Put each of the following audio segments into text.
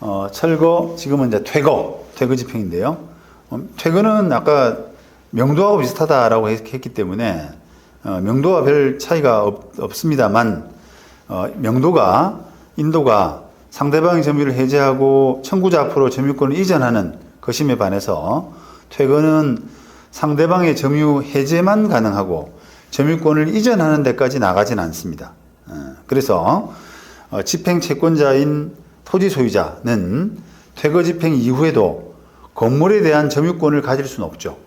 어, 철거, 지금은 이제 퇴거, 퇴거 집행인데요. 어, 퇴거는 아까 명도하고 비슷하다라고 했, 기 때문에 어, 명도와 별 차이가 없, 없습니다만 어, 명도가 인도가 상대방의 점유를 해제하고 청구자 앞으로 점유권을 이전하는 것임에 반해서 퇴거는 상대방의 점유 해제만 가능하고 점유권을 이전하는 데까지 나가진 않습니다. 어, 그래서 어, 집행 채권자인 토지 소유자는 퇴거 집행 이후에도 건물에 대한 점유권을 가질 수는 없죠.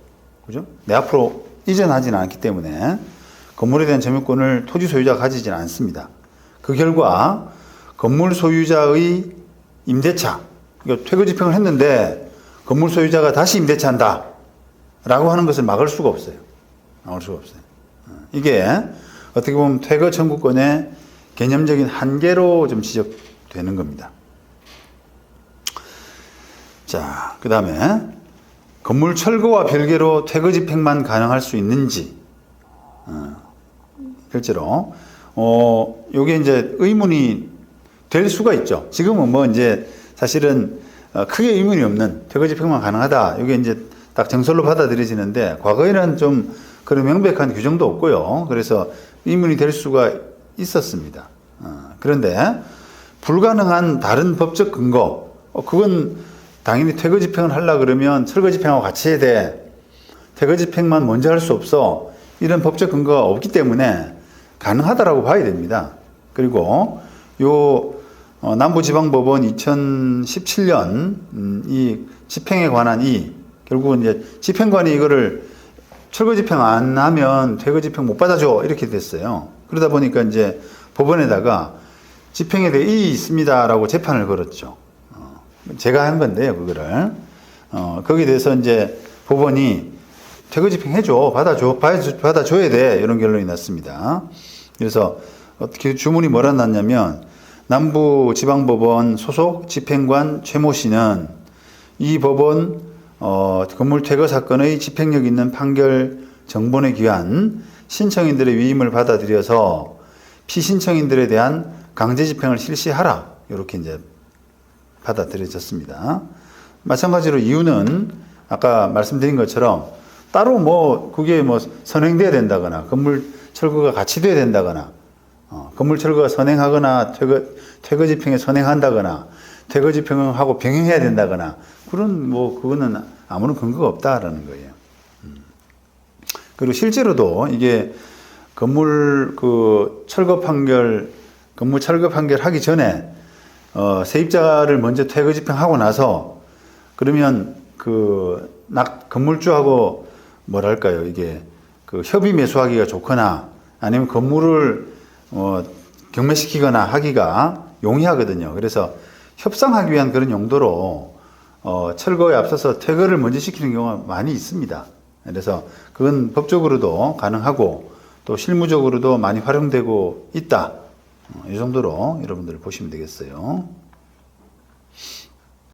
그죠? 내 앞으로 이전하지는 않기 때문에 건물에 대한 점유권을 토지 소유자가 가지지는 않습니다. 그 결과 건물 소유자의 임대차, 그러니까 퇴거 집행을 했는데 건물 소유자가 다시 임대차한다. 라고 하는 것을 막을 수가 없어요. 막을 수가 없어요. 어, 이게 어떻게 보면 퇴거 청구권의 개념적인 한계로 좀 지적되는 겁니다. 자, 그 다음에 건물 철거와 별개로 퇴거 집행만 가능할 수 있는지, 어, 실제로, 어, 요게 이제 의문이 될 수가 있죠. 지금은 뭐 이제 사실은 어, 크게 의문이 없는 퇴거 집행만 가능하다. 이게 이제 딱 정설로 받아들여지는데 과거에는 좀 그런 명백한 규정도 없고요. 그래서 의문이 될 수가 있었습니다. 어, 그런데 불가능한 다른 법적 근거, 어, 그건 당연히 퇴거 집행을 하려 그러면 철거 집행하고 같이 해야 돼. 퇴거 집행만 먼저 할 수 없어. 이런 법적 근거가 없기 때문에 가능하다라고 봐야 됩니다. 그리고 요 어, 남부지방법원 2017년 음, 이 집행에 관한 이 결국은 이제 집행관이 이거를 철거 집행 안 하면 퇴거 집행 못 받아줘 이렇게 됐어요. 그러다 보니까 이제 법원에다가 집행에 대해 이의 있습니다라고 재판을 걸었죠. 어, 제가 한 건데요, 그거를. 어, 거기에 대해서 이제 법원이 퇴거 집행 해줘, 받아줘, 받아줘, 받아줘야 돼 이런 결론이 났습니다. 그래서 어떻게 주문이 뭐라 났냐면 남부지방법원 소속 집행관 최모 씨는 이 법원 어, 건물 퇴거 사건의 집행력 있는 판결 정본에 귀한 신청인들의 위임을 받아들여서 피신청인들에 대한 강제 집행을 실시하라 이렇게 이제 받아들여졌습니다. 마찬가지로 이유는 아까 말씀드린 것처럼 따로 뭐 그게 뭐 선행돼야 된다거나 건물 철거가 같이 돼야 된다거나 어, 건물 철거가 선행하거나 퇴거 퇴거 집행에 선행한다거나 퇴거 집행하고 병행해야 된다거나 그런 뭐 그거는 아무런 근거가 없다라는 거예요. 음. 그리고 실제로도 이게 건물 그 철거 판결 건물 철거 판결 하기 전에 어, 세입자를 먼저 퇴거 집행하고 나서 그러면 그 낙 건물주하고 뭐랄까요 이게 그 협의 매수하기가 좋거나 아니면 건물을 어, 경매시키거나 하기가 용이하거든요. 그래서 협상하기 위한 그런 용도로 어, 철거에 앞서서 퇴거를 먼저 시키는 경우가 많이 있습니다. 그래서 그건 법적으로도 가능하고 또 실무적으로도 많이 활용되고 있다. 어, 이 정도로 여러분들 보시면 되겠어요.